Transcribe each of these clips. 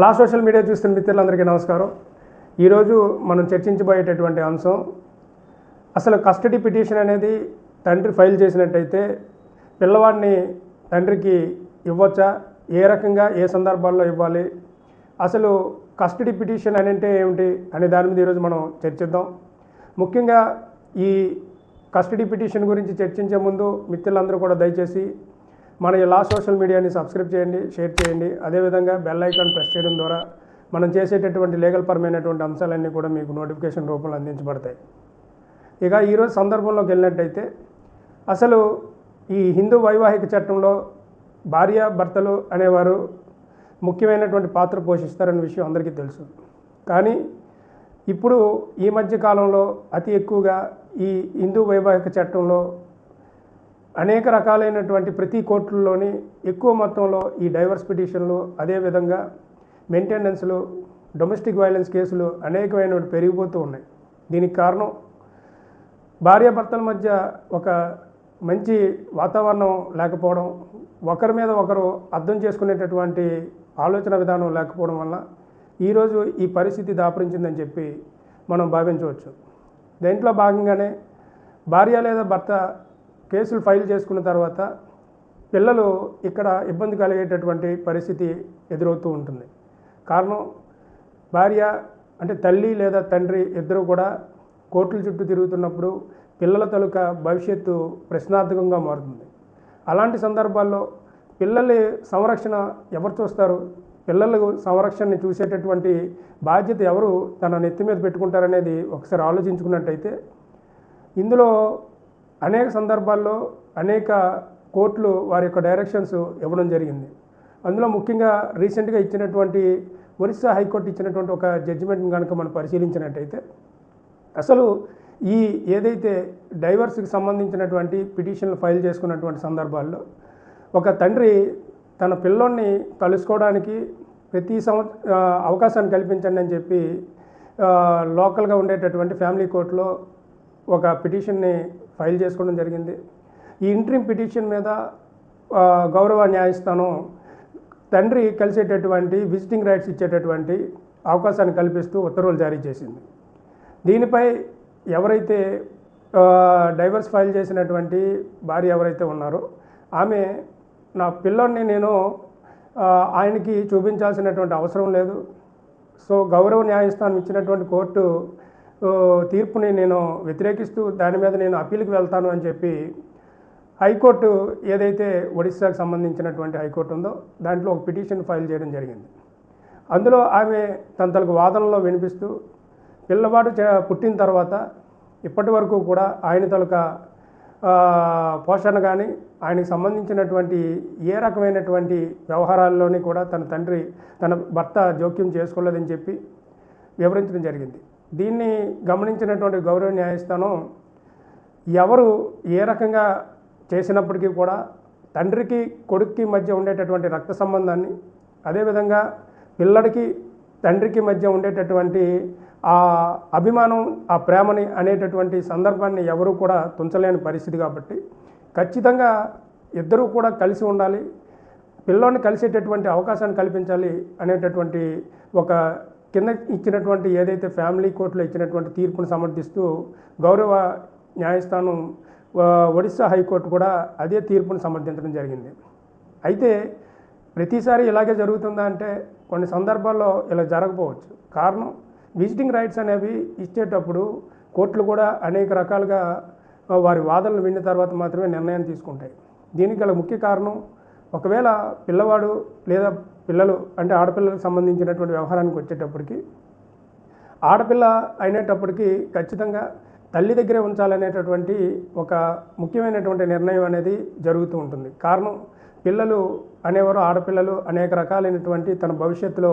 లా social media చూస్తున్న మిత్రులందరికీ నమస్కారం. ఈరోజు మనం చర్చించబోయేటటువంటి అంశం అసలు కస్టడీ పిటిషన్ అనేది తండ్రి ఫైల్ చేసినట్టయితే పిల్లవాడిని తండ్రికి ఇవ్వచ్చా? ఏ రకంగా ఏ సందర్భాల్లో ఇవ్వాలి? అసలు కస్టడీ పిటిషన్ అని అంటే ఏమిటి? అనే దాని మీద ఈరోజు మనం చర్చిద్దాం. ముఖ్యంగా ఈ కస్టడీ పిటిషన్ గురించి చర్చించే ముందు మిత్రులందరూ కూడా దయచేసి మన ఇలా లా సోషల్ మీడియాని సబ్స్క్రైబ్ చేయండి షేర్ చేయండి. అదేవిధంగా బెల్ ఐకాన్ ప్రెస్ చేయడం ద్వారా మనం చేసేటటువంటి లీగల్ పరమైనటువంటి అంశాలన్నీ కూడా మీకు నోటిఫికేషన్ రూపంలో అందించబడతాయి. ఇక ఈరోజు సందర్భంలోకి వెళ్ళినట్టయితే అసలు ఈ హిందూ వైవాహిక చట్టంలో భార్య భర్తలు అనేవారు ముఖ్యమైనటువంటి పాత్ర పోషిస్తారనే విషయం అందరికీ తెలుసు. కానీ ఇప్పుడు ఈ మధ్య కాలంలో అతి ఎక్కువగా ఈ హిందూ వైవాహిక చట్టంలో అనేక రకాలైనటువంటి ప్రతి కోర్టుల్లోని ఎక్కువ మొత్తంలో ఈ డైవర్స్ పిటిషన్లు అదేవిధంగా మెయింటెనెన్స్లు డొమెస్టిక్ వైలెన్స్ కేసులు అనేకమైన పెరిగిపోతూ ఉన్నాయి. దీనికి కారణం భార్యాభర్తల మధ్య ఒక మంచి వాతావరణం లేకపోవడం ఒకరి మీద ఒకరు అర్థం చేసుకునేటటువంటి ఆలోచన విధానం లేకపోవడం వల్ల ఈరోజు ఈ పరిస్థితి దాపరించిందని చెప్పి మనం భావించవచ్చు. దీంట్లో భాగంగానే భార్య లేదా భర్త కేసులు ఫైల్ చేసుకున్న తర్వాత పిల్లలు ఇక్కడ ఇబ్బంది కలిగేటటువంటి పరిస్థితి ఎదురవుతూ ఉంటుంది. కారణం భార్య అంటే తల్లి లేదా తండ్రి ఇద్దరు కూడా కోర్టుల చుట్టూ తిరుగుతున్నప్పుడు పిల్లల తలుక భవిష్యత్తు ప్రశ్నార్థకంగా మారుతుంది. అలాంటి సందర్భాల్లో పిల్లల సంరక్షణ ఎవరు చూస్తారు? పిల్లలకు సంరక్షణని చూసేటటువంటి బాధ్యత ఎవరు తన నెత్తి మీద పెట్టుకుంటారనేది ఒకసారి ఆలోచించుకున్నట్టయితే ఇందులో అనేక సందర్భాల్లో అనేక కోర్టులు వారి యొక్క డైరెక్షన్స్ ఇవ్వడం జరిగింది. అందులో ముఖ్యంగా రీసెంట్గా ఇచ్చినటువంటి ఒరిస్సా హైకోర్టు ఇచ్చినటువంటి ఒక జడ్జిమెంట్ని కనుక మనం పరిశీలించినట్టయితే అసలు ఈ ఏదైతే డైవర్స్కి సంబంధించినటువంటి పిటిషన్లు ఫైల్ చేసుకున్నటువంటి సందర్భాల్లో ఒక తండ్రి తన పిల్లోడిని కలుసుకోవడానికి ప్రతి సంవత్సరం అవకాశాన్ని కల్పించండి అని చెప్పి లోకల్గా ఉండేటటువంటి ఫ్యామిలీ కోర్టులో ఒక పిటిషన్ని ఫైల్ చేసుకోవడం జరిగింది. ఈ ఇంట్రీమ్ పిటిషన్ మీద గౌరవ న్యాయస్థానం తండ్రి కలిసేటటువంటి విజిటింగ్ రైట్స్ ఇచ్చేటటువంటి అవకాశాన్ని కల్పిస్తూ ఉత్తర్వులు జారీ చేసింది. దీనిపై ఎవరైతే డైవర్స్ ఫైల్ చేసినటువంటి భార్య ఎవరైతే ఉన్నారో ఆమె నా పిల్లోడిని నేను ఆయనకి చూపించాల్సినటువంటి అవసరం లేదు. సో గౌరవ న్యాయస్థానం ఇచ్చినటువంటి కోర్టు తీర్పుని నేను వ్యతిరేకిస్తూ దాని మీద నేను అప్పీల్కి వెళ్తాను అని చెప్పి హైకోర్టు ఏదైతే ఒడిశాకు సంబంధించినటువంటి హైకోర్టు ఉందో దాంట్లో ఒక పిటిషన్ ఫైల్ చేయడం జరిగింది. అందులో ఆమె తన తనకు వాదనలో వినిపిస్తూ పిల్లవాడు చ- పుట్టిన తర్వాత ఇప్పటి వరకు కూడా ఆయన తలక పోషణ కానీ ఆయనకు సంబంధించినటువంటి ఏ రకమైనటువంటి వ్యవహారాల్లోని కూడా తన తండ్రి తన భర్త జోక్యం చేసుకోలేదని చెప్పి వివరించడం జరిగింది. దీన్ని గమనించినటువంటి గౌరవ న్యాయస్థానం ఎవరు ఏ రకంగా చేసినప్పటికీ కూడా తండ్రికి కొడుక్కి మధ్య ఉండేటటువంటి రక్త సంబంధాన్ని అదేవిధంగా పిల్లడికి తండ్రికి మధ్య ఉండేటటువంటి ఆ అభిమానం ఆ ప్రేమని అనేటటువంటి సందర్భాన్ని ఎవరు కూడా తుంచలేని పరిస్థితి కాబట్టి ఖచ్చితంగా ఇద్దరూ కూడా కలిసి ఉండాలి. పిల్లోని కలిసేటటువంటి అవకాశాన్ని కల్పించాలి అనేటటువంటి ఒక కింద ఇచ్చినటువంటి ఏదైతే ఫ్యామిలీ కోర్టులో ఇచ్చినటువంటి తీర్పును సమర్థిస్తూ గౌరవ న్యాయస్థానం ఒడిశా హైకోర్టు కూడా అదే తీర్పును సమర్థించడం జరిగింది. అయితే ప్రతిసారి ఇలాగే జరుగుతుందా అంటే కొన్ని సందర్భాల్లో ఇలా జరగకపోవచ్చు. కారణం విజిటింగ్ రైట్స్ అనేవి ఇచ్చేటప్పుడు కోర్టులు కూడా అనేక రకాలుగా వారి వాదనలు విన్న తర్వాత మాత్రమే నిర్ణయం తీసుకుంటాయి. దీనికి గల ముఖ్య కారణం ఒకవేళ పిల్లవాడు లేదా పిల్లలు అంటే ఆడపిల్లలకు సంబంధించినటువంటి వ్యవహారానికి వచ్చేటప్పటికి ఆడపిల్ల అయినేటప్పటికీ ఖచ్చితంగా తల్లి దగ్గరే ఉంచాలనేటటువంటి ఒక ముఖ్యమైనటువంటి నిర్ణయం అనేది జరుగుతూ ఉంటుంది. కారణం పిల్లలు అనేవారు ఆడపిల్లలు అనేక రకాలైనటువంటి తన భవిష్యత్తులో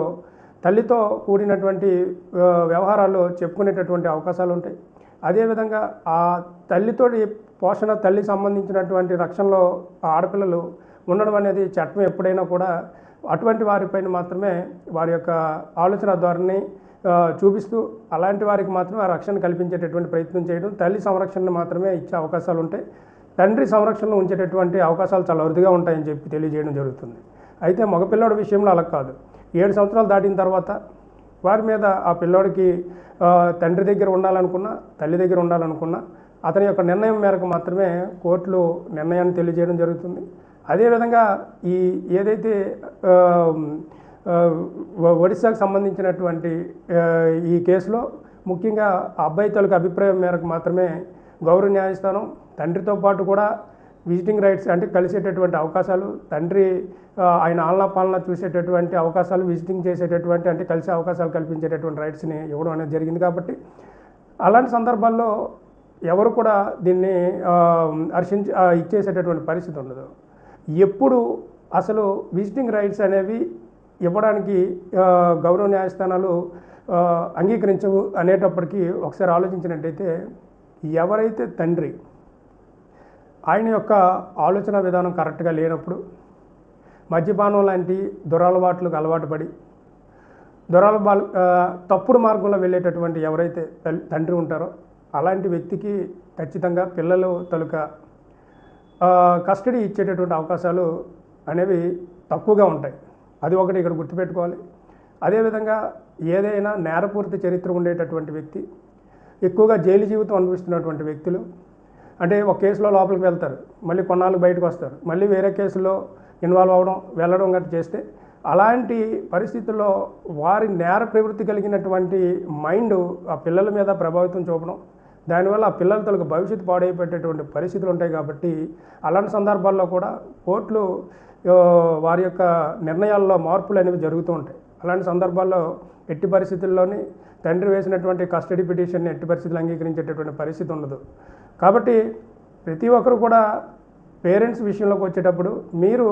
తల్లితో కూడినటువంటి వ్యవహారాలు వ్యవహారాల్లో చెప్పుకునేటటువంటి అవకాశాలు ఉంటాయి. అదేవిధంగా ఆ తల్లితోటి పోషణ తల్లి సంబంధించినటువంటి రక్షణలో ఆ ఆడపిల్లలు ఉండడం అనేది చట్టం ఎప్పుడైనా కూడా అటువంటి వారిపైన మాత్రమే వారి యొక్క ఆలోచన ధోరణి చూపిస్తూ అలాంటి వారికి మాత్రమే ఆ రక్షణ కల్పించేటటువంటి ప్రయత్నం చేయడం తల్లి సంరక్షణ మాత్రమే ఇచ్చే అవకాశాలు ఉంటాయి. తండ్రి సంరక్షణలో ఉంచేటటువంటి అవకాశాలు చాలా అరుదుగా ఉంటాయని చెప్పి తెలియజేయడం జరుగుతుంది. అయితే మగపిల్లాడి విషయంలో అలా కాదు. ఏడు సంవత్సరాలు దాటిన తర్వాత వారి మీద ఆ పిల్లోడికి తండ్రి దగ్గర ఉండాలనుకున్నా తల్లి దగ్గర ఉండాలనుకున్నా అతని యొక్క నిర్ణయం మేరకు మాత్రమే కోర్టులు నిర్ణయాన్ని తెలియజేయడం జరుగుతుంది. అదేవిధంగా ఈ ఏదైతే ఒడిశాకు సంబంధించినటువంటి ఈ కేసులో ముఖ్యంగా అబ్బాయి తాలూకు అభిప్రాయం మేరకు మాత్రమే గౌరవ న్యాయస్థానం తండ్రితో పాటు కూడా విజిటింగ్ రైట్స్ అంటే కలిసేటటువంటి అవకాశాలు తండ్రి ఆయన ఆలనా పాలన చూసేటటువంటి అవకాశాలు విజిటింగ్ చేసేటటువంటి అంటే కలిసే అవకాశాలు కల్పించేటటువంటి రైట్స్ని ఇవ్వడం అనేది జరిగింది కాబట్టి అలాంటి సందర్భాల్లో ఎవరు కూడా దీన్ని హర్షించి ఇచ్చేసేటటువంటి పరిస్థితి ఉండదు. ఎప్పుడు అసలు విజిటింగ్ రైట్స్ అనేవి ఇవ్వడానికి గౌరవ న్యాయస్థానాలు అంగీకరించవు అనేటప్పటికీ ఒకసారి ఆలోచించినట్టయితే ఎవరైతే తండ్రి ఆయన యొక్క ఆలోచన విధానం కరెక్ట్గా లేనప్పుడు మద్యపానం లాంటి దురలవాట్లకు అలవాటు పడి దురలబా తప్పుడు మార్గంలో వెళ్ళేటటువంటి ఎవరైతే తండ్రి ఉంటారో అలాంటి వ్యక్తికి ఖచ్చితంగా పిల్లలు తలుక కస్టడీ ఇచ్చేటటువంటి అవకాశాలు అనేవి తక్కువగా ఉంటాయి. అది ఒకటి ఇక్కడ గుర్తుపెట్టుకోవాలి. అదేవిధంగా ఏదైనా నేరపూరిత చరిత్ర ఉండేటటువంటి వ్యక్తి ఎక్కువగా జైలు జీవితం అనుభవిస్తున్నటువంటి వ్యక్తులు అంటే ఒక కేసులో లోపలికి వెళ్తారు మళ్ళీ కొన్నాళ్ళు బయటకు వస్తారు మళ్ళీ వేరే కేసులో ఇన్వాల్వ్ అవ్వడం వెళ్ళడం గట్రా చేస్తే అలాంటి పరిస్థితుల్లో వారి నేర ప్రవృత్తి కలిగినటువంటి మైండ్ ఆ పిల్లల మీద ప్రభావితం చూపడం దానివల్ల ఆ పిల్లల తలకు భవిష్యత్తు పాడైపెట్టేటువంటి పరిస్థితులు ఉంటాయి కాబట్టి అలాంటి సందర్భాల్లో కూడా కోర్టులు వారి యొక్క నిర్ణయాల్లో మార్పులు అనేవి జరుగుతూ ఉంటాయి. అలాంటి సందర్భాల్లో ఎట్టి పరిస్థితుల్లోని తండ్రి వేసినటువంటి కస్టడీ పిటిషన్ని ఎట్టి పరిస్థితులు అంగీకరించేటటువంటి పరిస్థితి ఉండదు. కాబట్టి ప్రతి ఒక్కరు కూడా పేరెంట్స్ విషయంలోకి వచ్చేటప్పుడు మీరు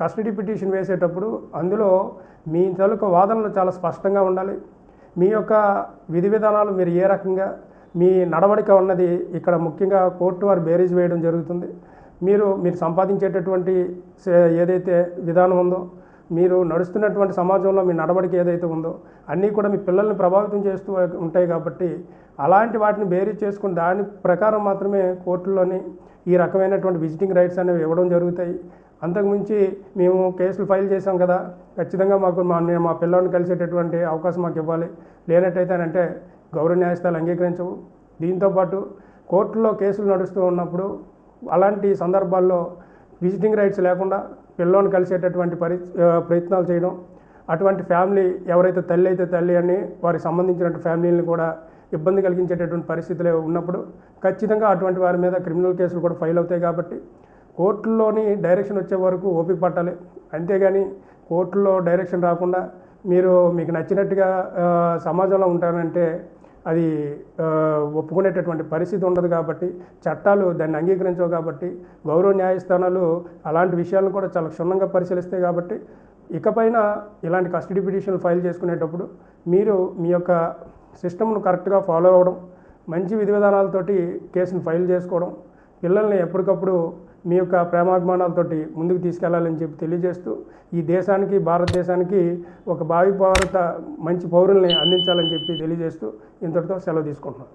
కస్టడీ పిటిషన్ వేసేటప్పుడు అందులో మీ తాలూకా వాదనలు చాలా స్పష్టంగా ఉండాలి. మీ యొక్క విధి విధానాలు మీరు ఏ రకంగా మీ నడవడిక ఉన్నది ఇక్కడ ముఖ్యంగా కోర్టు వారు బేరీజ్ వేయడం జరుగుతుంది. మీరు మీరు సంపాదించేటటువంటి ఏదైతే విధానం ఉందో మీరు నడుస్తున్నటువంటి సమాజంలో మీ నడవడిక ఏదైతే ఉందో అన్నీ కూడా మీ పిల్లల్ని ప్రభావితం చేస్తూ ఉంటాయి కాబట్టి అలాంటి వాటిని బేరీ చేసుకుని దాని ప్రకారం మాత్రమే కోర్టులోని ఈ రకమైనటువంటి విజిటింగ్ రైట్స్ అనేవి ఇవ్వడం జరుగుతాయి. అంతకుమించి మేము కేసులు ఫైల్ చేసాం కదా ఖచ్చితంగా మాకు మా మా పిల్లల్ని కలిసేటటువంటి అవకాశం మాకు ఇవ్వాలి. లేనట్టయితే అంటే గౌరవ న్యాయస్థానాలు అంగీకరించవు. దీంతోపాటు కోర్టులో కేసులు నడుస్తూ ఉన్నప్పుడు అలాంటి సందర్భాల్లో విజిటింగ్ రైట్స్ లేకుండా పిల్లోని కలిసేటటువంటి పరి ప్రయత్నాలు చేయడం అటువంటి ఫ్యామిలీ ఎవరైతే తల్లి అయితే తల్లి అని వారికి సంబంధించినటువంటి ఫ్యామిలీని కూడా ఇబ్బంది కలిగించేటటువంటి పరిస్థితులు ఉన్నప్పుడు ఖచ్చితంగా అటువంటి వారి మీద క్రిమినల్ కేసులు కూడా ఫైల్ అవుతాయి కాబట్టి కోర్టుల్లోని డైరెక్షన్ వచ్చే వరకు ఓపిక పట్టాలి. అంతేగాని కోర్టులో డైరెక్షన్ రాకుండా మీరు మీకు నచ్చినట్టుగా సమాజంలో ఉంటారంటే అది ఒప్పుకునేటటువంటి పరిస్థితి ఉండదు కాబట్టి చట్టాలు దాన్ని అంగీకరించవు కాబట్టి గౌరవ న్యాయస్థానాలు అలాంటి విషయాలను కూడా చాలా క్షుణ్ణంగా పరిశీలిస్తాయి కాబట్టి ఇకపైన ఇలాంటి కస్టడీ పిటిషన్లు ఫైల్ చేసుకునేటప్పుడు మీరు మీ యొక్క సిస్టమ్ను కరెక్ట్గా ఫాలో అవ్వడం మంచి విధి విధానాలతోటి కేసును ఫైల్ చేసుకోవడం పిల్లల్ని ఎప్పటికప్పుడు మీ యొక్క ప్రేమాభిమానాలతోటి ముందుకు తీసుకెళ్ళాలని చెప్పి తెలియజేస్తూ ఈ దేశానికి భారతదేశానికి ఒక భావి భారత మంచి పౌరుల్ని అందించాలని చెప్పి తెలియజేస్తూ ఇంతటితో సెలవు తీసుకుంటున్నాను.